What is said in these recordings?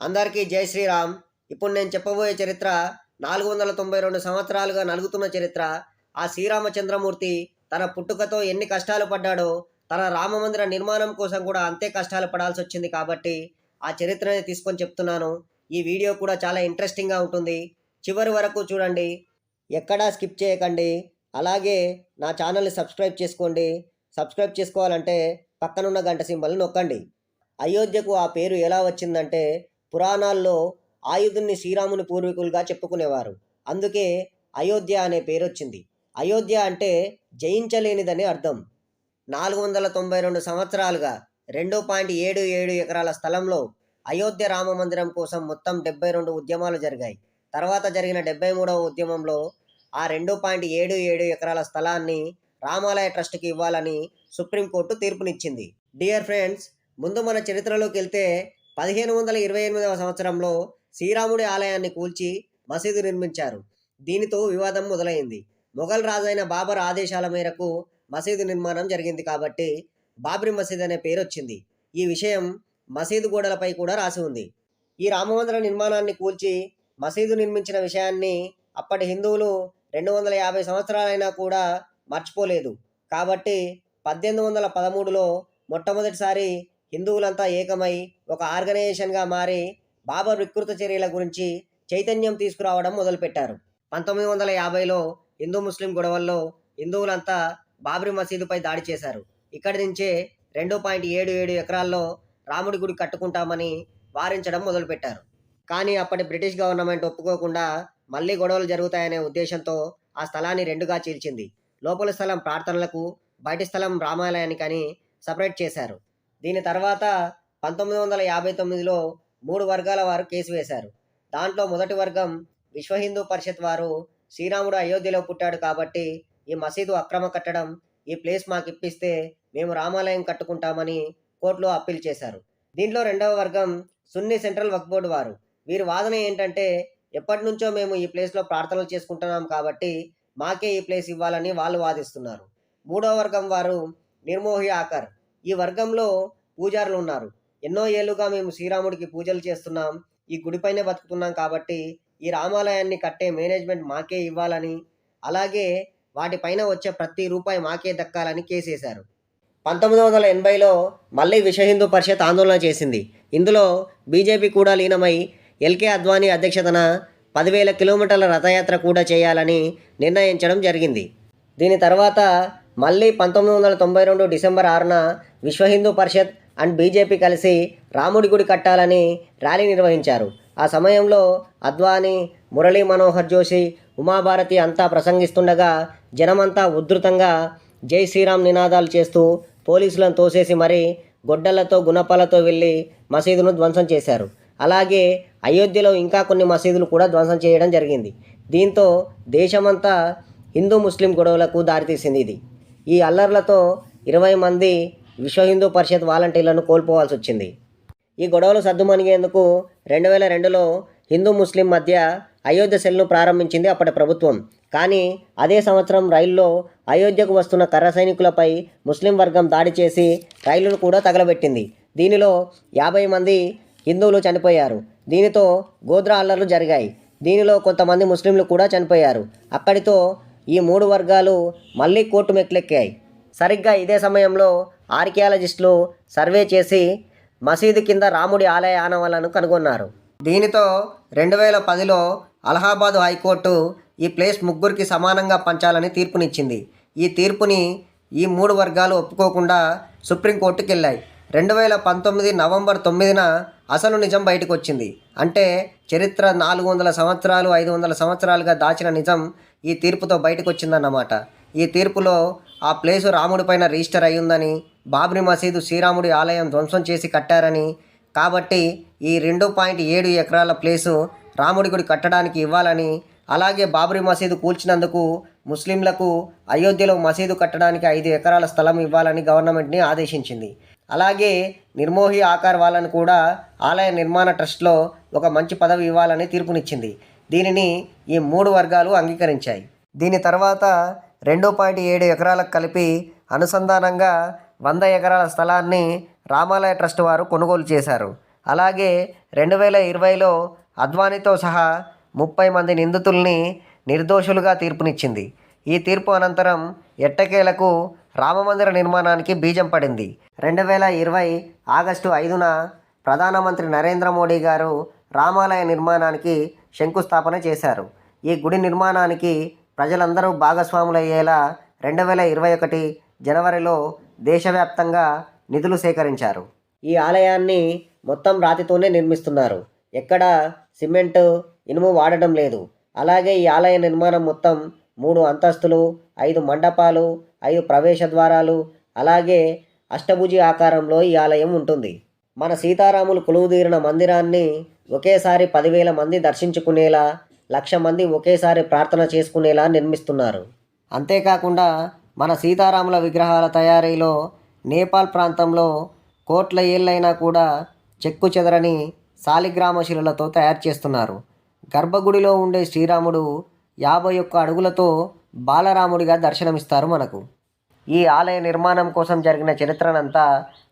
అందరికీ జై శ్రీరామ్. ఇప్పుడు నేను చెప్పబోయే చరిత్ర నాలుగు వందల తొంభై రెండు సంవత్సరాలుగా నలుగుతున్న చరిత్ర. ఆ శ్రీరామచంద్రమూర్తి తన పుట్టుకతో ఎన్ని కష్టాలు పడ్డాడో తన రామమందిర నిర్మాణం కోసం కూడా అంతే కష్టాలు పడాల్సి వచ్చింది కాబట్టి ఆ చరిత్రని తీసుకొని చెప్తున్నాను. ఈ వీడియో కూడా చాలా ఇంట్రెస్టింగ్గా ఉంటుంది. చివరి వరకు చూడండి. ఎక్కడా స్కిప్ చేయకండి. అలాగే నా ఛానల్ని సబ్స్క్రైబ్ చేసుకోండి. సబ్స్క్రైబ్ చేసుకోవాలంటే పక్కనున్న గంట సింబల్ నొక్కండి. అయోధ్యకు ఆ పేరు ఎలా వచ్చిందంటే పురాణాల్లో ఆయుధుని శ్రీరాముని పూర్వీకులుగా చెప్పుకునేవారు. అందుకే అయోధ్య అనే పేరొచ్చింది. అయోధ్య అంటే జయించలేనిదని అర్థం. నాలుగు వందల తొంభై రెండు సంవత్సరాలుగా రెండు పాయింట్ ఏడు ఏడు ఎకరాల స్థలంలో అయోధ్య రామ మందిరం కోసం మొత్తం డెబ్బై రెండు ఉద్యమాలు జరిగాయి. తర్వాత జరిగిన డెబ్బై మూడవ ఉద్యమంలో ఆ రెండు పాయింట్ ఏడు ఏడు ఎకరాల స్థలాన్ని రామాలయ ట్రస్ట్కి ఇవ్వాలని సుప్రీంకోర్టు తీర్పునిచ్చింది. డియర్ ఫ్రెండ్స్ ముందు మన చరిత్రలోకి వెళ్తే పదిహేను వందల ఇరవై ఎనిమిదవ సంవత్సరంలో శ్రీరాముడి ఆలయాన్ని కూల్చి మసీదు నిర్మించారు. దీనితో వివాదం మొదలైంది. మొఘల్ రాజైన బాబర్ ఆదేశాల మేరకు మసీదు నిర్మాణం జరిగింది కాబట్టి బాబ్రీ మసీద్ అనే పేరు వచ్చింది. ఈ విషయం మసీదు గోడలపై కూడా రాసి ఉంది. ఈ రామమందిర నిర్మాణాన్ని కూల్చి మసీదు నిర్మించిన విషయాన్ని అప్పటి హిందువులు రెండు వందల యాభై సంవత్సరాలైనా కూడా మర్చిపోలేదు. కాబట్టి పద్దెనిమిది వందల పదమూడులో మొట్టమొదటిసారి హిందువులంతా ఏకమై ఒక ఆర్గనైజేషన్గా మారి బాబర్ వికృత చర్యల గురించి చైతన్యం తీసుకురావడం మొదలుపెట్టారు. పంతొమ్మిది వందల యాభైలో హిందూ ముస్లిం గొడవల్లో హిందువులంతా బాబ్రీ మసీదుపై దాడి చేశారు. ఇక్కడి నుంచే రెండు పాయింట్ ఏడు ఏడు ఎకరాల్లో రాముడి గుడి కట్టుకుంటామని వారించడం మొదలుపెట్టారు. కానీ అప్పటి బ్రిటిష్ గవర్నమెంట్ ఒప్పుకోకుండా మళ్ళీ గొడవలు జరుగుతాయనే ఉద్దేశంతో ఆ స్థలాన్ని రెండుగా చీల్చింది. లోపల స్థలం ప్రార్థనలకు బయటి స్థలం రామాలయానికి అని సపరేట్ చేశారు. దీని తర్వాత పంతొమ్మిది వందల యాభై తొమ్మిదిలో మూడు వర్గాల వారు కేసు వేశారు. దాంట్లో మొదటి వర్గం విశ్వ హిందూ పరిషత్ వారు శ్రీరాముడు అయోధ్యలో పుట్టాడు కాబట్టి ఈ మసీదు అక్రమ కట్టడం ఈ ప్లేస్ మాకు ఇప్పిస్తే మేము రామాలయం కట్టుకుంటామని కోర్టులో అప్పీల్ చేశారు. దీంట్లో రెండవ వర్గం సున్ని సెంట్రల్ వక్ఫ్ బోర్డు వారు. వీరి వాదన ఏంటంటే ఎప్పటి నుంచో మేము ఈ ప్లేస్లో ప్రార్థనలు చేసుకుంటున్నాం కాబట్టి మాకే ఈ ప్లేస్ ఇవ్వాలని వాళ్ళు వాదిస్తున్నారు. మూడవ వర్గం వారు నిర్మోహి ఆకర్. ఈ వర్గంలో పూజారులు ఉన్నారు. ఎన్నో ఏళ్ళుగా మేము శ్రీరాముడికి పూజలు చేస్తున్నాం. ఈ గుడిపైనే బతుకుతున్నాం కాబట్టి ఈ రామాలయాన్ని కట్టే మేనేజ్మెంట్ మాకే ఇవ్వాలని అలాగే వాటిపైన వచ్చే ప్రతి రూపాయి మాకే దక్కాలని కేసేశారు. పంతొమ్మిది వందల ఎనభైలో మళ్ళీ విశ్వ హిందూ పరిషత్ ఆందోళన చేసింది. ఇందులో బీజేపీ కూడా లీనమై ఎల్కే అద్వానీ అధ్యక్షతన పదివేల కిలోమీటర్ల రథయాత్ర కూడా చేయాలని నిర్ణయించడం జరిగింది. దీని తర్వాత మళ్ళీ పంతొమ్మిది వందల తొంభై రెండు డిసెంబర్ ఆరున విశ్వ హిందూ పరిషత్ అండ్ బీజేపీ కలిసి రాముడి గుడి కట్టాలని ర్యాలీ నిర్వహించారు. ఆ సమయంలో అద్వానీ మురళీ మనోహర్ జోషి ఉమాభారతి అంతా ప్రసంగిస్తుండగా జనమంతా ఉధృతంగా జై శ్రీరామ్ నినాదాలు చేస్తూ పోలీసులను తోసేసి మరీ గొడ్డలతో గుణపాలతో వెళ్ళి మసీదును ధ్వంసం చేశారు. అలాగే అయోధ్యలో ఇంకా కొన్ని మసీదులు కూడా ధ్వంసం చేయడం జరిగింది. దీంతో దేశమంతా హిందూ ముస్లిం గొడవలకు దారితీసింది ఇది. ఈ అల్లర్లతో ఇరవై మంది విశ్వ హిందూ పరిషత్ వాలంటీర్లను కోల్పోవాల్సి వచ్చింది. ఈ గొడవలు సర్దుమణిగేందుకు రెండు వేల రెండులో హిందూ ముస్లిం మధ్య అయోధ్య సెల్ను ప్రారంభించింది అప్పటి ప్రభుత్వం. కానీ అదే సంవత్సరం రైల్లో అయోధ్యకు వస్తున్న కర్ర సైనికులపై ముస్లిం వర్గం దాడి చేసి రైలును కూడా తగలబెట్టింది. దీనిలో యాభై మంది హిందువులు చనిపోయారు. దీనితో గోద్రా అల్లర్లు జరిగాయి. దీనిలో కొంతమంది ముస్లింలు కూడా చనిపోయారు. అక్కడితో ఈ మూడు వర్గాలు మళ్ళీ కోర్టు మెట్లెక్కాయి. సరిగ్గా ఇదే సమయంలో ఆర్కియాలజిస్టులు సర్వే చేసి మసీదు కింద రాముడి ఆలయ ఆనవాలను కనుగొన్నారు. దీనితో రెండు వేల పదిలో అలహాబాద్ హైకోర్టు ఈ ప్లేస్ ముగ్గురికి సమానంగా పంచాలని తీర్పునిచ్చింది. ఈ తీర్పుని ఈ మూడు వర్గాలు ఒప్పుకోకుండా సుప్రీంకోర్టుకి వెళ్ళాయి రెండు వేల పంతొమ్మిది నవంబర్ తొమ్మిదిన అసలు నిజం బయటకు వచ్చింది అంటే చరిత్ర నాలుగు వందల సంవత్సరాలు ఐదు వందల సంవత్సరాలుగా దాచిన నిజం ఈ తీర్పుతో బయటకు వచ్చిందన్నమాట ఈ తీర్పులో ఆ ప్లేసు రాముడిపైన రిజిస్టర్ అయ్యిందని బాబ్రీ మసీదు శ్రీరాముడి ఆలయం ధ్వంసం చేసి కట్టారని కాబట్టి ఈ రెండు పాయింట్ ఏడు ఎకరాల ప్లేసు రాముడి గుడి కట్టడానికి ఇవ్వాలని అలాగే బాబ్రీ మసీదు కూల్చినందుకు ముస్లింలకు అయోధ్యలో మసీదు కట్టడానికి ఐదు ఎకరాల స్థలం ఇవ్వాలని గవర్నమెంట్ని ఆదేశించింది. అలాగే నిర్మోహి ఆకార్ వాళ్ళని కూడా ఆలయ నిర్మాణ ట్రస్ట్లో ఒక మంచి పదవి ఇవ్వాలని తీర్పునిచ్చింది. దీనిని ఈ మూడు వర్గాలు అంగీకరించాయి. దీని తర్వాత రెండు పాయింట్ ఏడు ఎకరాలకు కలిపి అనుసంధానంగా వంద ఎకరాల స్థలాన్ని రామాలయ ట్రస్ట్ వారు కొనుగోలు చేశారు. అలాగే రెండు వేల ఇరవైలో అద్వానీతో సహా ముప్పై మంది నిందితుల్ని నిర్దోషులుగా తీర్పునిచ్చింది. ఈ తీర్పు అనంతరం ఎట్టకేలకు రామమందిర నిర్మాణానికి బీజం పడింది. రెండు వేల ఇరవై ఆగస్టు ఐదున ప్రధానమంత్రి నరేంద్ర మోడీ గారు రామాలయ నిర్మాణానికి శంకుస్థాపన చేశారు. ఈ గుడి నిర్మాణానికి ప్రజలందరూ భాగస్వాములయ్యేలా రెండు వేల ఇరవై ఒకటి జనవరిలో దేశవ్యాప్తంగా నిధులు సేకరించారు. ఈ ఆలయాన్ని మొత్తం రాతితోనే నిర్మిస్తున్నారు. ఎక్కడ సిమెంట్ ఇనుము వాడడం లేదు. అలాగే ఈ ఆలయ నిర్మాణం మొత్తం మూడు అంతస్తులు ఐదు మండపాలు ఐదు ప్రవేశ ద్వారాలు అలాగే అష్టభుజి ఆకారంలో ఈ ఆలయం ఉంటుంది. మన సీతారాములు కొలువుదీరిన మందిరాన్ని ఒకేసారి పదివేల మంది దర్శించుకునేలా లక్ష మంది ఒకేసారి ప్రార్థన చేసుకునేలా నిర్మిస్తున్నారు. అంతేకాకుండా మన సీతారాముల విగ్రహాల తయారీలో నేపాల్ ప్రాంతంలో కోట్ల ఏళ్ళైనా కూడా చెక్కు చెదరని సాలిగ్రామ శిలలతో తయారు చేస్తున్నారు. గర్భగుడిలో ఉండే శ్రీరాముడు యాభై ఒక్క అడుగులతో బాలరాముడిగా దర్శనమిస్తారు మనకు. ఈ ఆలయ నిర్మాణం కోసం జరిగిన చరిత్రనంతా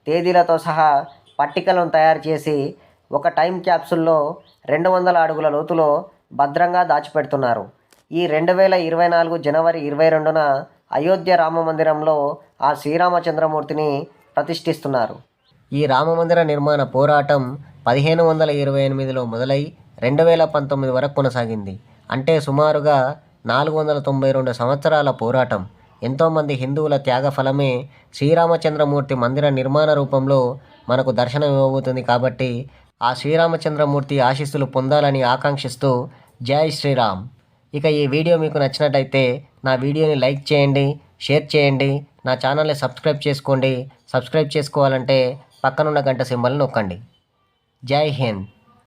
తేదీలతో సహా పట్టికలను తయారు చేసి ఒక టైం క్యాప్సుల్లో రెండు వందల అడుగుల లోతులో భద్రంగా దాచిపెడుతున్నారు. ఈ రెండు వేల ఇరవై నాలుగు జనవరి ఇరవై రెండున అయోధ్య రామ మందిరంలో ఆ శ్రీరామచంద్రమూర్తిని ప్రతిష్ఠిస్తున్నారు. ఈ రామమందిర నిర్మాణ పోరాటం పదిహేను వందల ఇరవై ఎనిమిదిలో మొదలై రెండు వేల పంతొమ్మిది వరకు కొనసాగింది. అంటే సుమారుగా నాలుగు వందల తొంభై రెండు సంవత్సరాల పోరాటం. ఎంతోమంది హిందువుల త్యాగ ఫలమే శ్రీరామచంద్రమూర్తి మందిర నిర్మాణ రూపంలో మనకు దర్శనం ఇవ్వబోతుంది కాబట్టి ఆ శ్రీరామచంద్రమూర్తి ఆశీస్సులు పొందాలని ఆకాంక్షిస్తూ జై శ్రీరామ్. ఇక ఈ వీడియో మీకు నచ్చినట్టయితే నా వీడియోని లైక్ చేయండి షేర్ చేయండి నా ఛానల్ని సబ్స్క్రైబ్ చేసుకోండి. సబ్స్క్రైబ్ చేసుకోవాలంటే పక్కనున్న గంట సింబల్ని నొక్కండి. జై హింద్.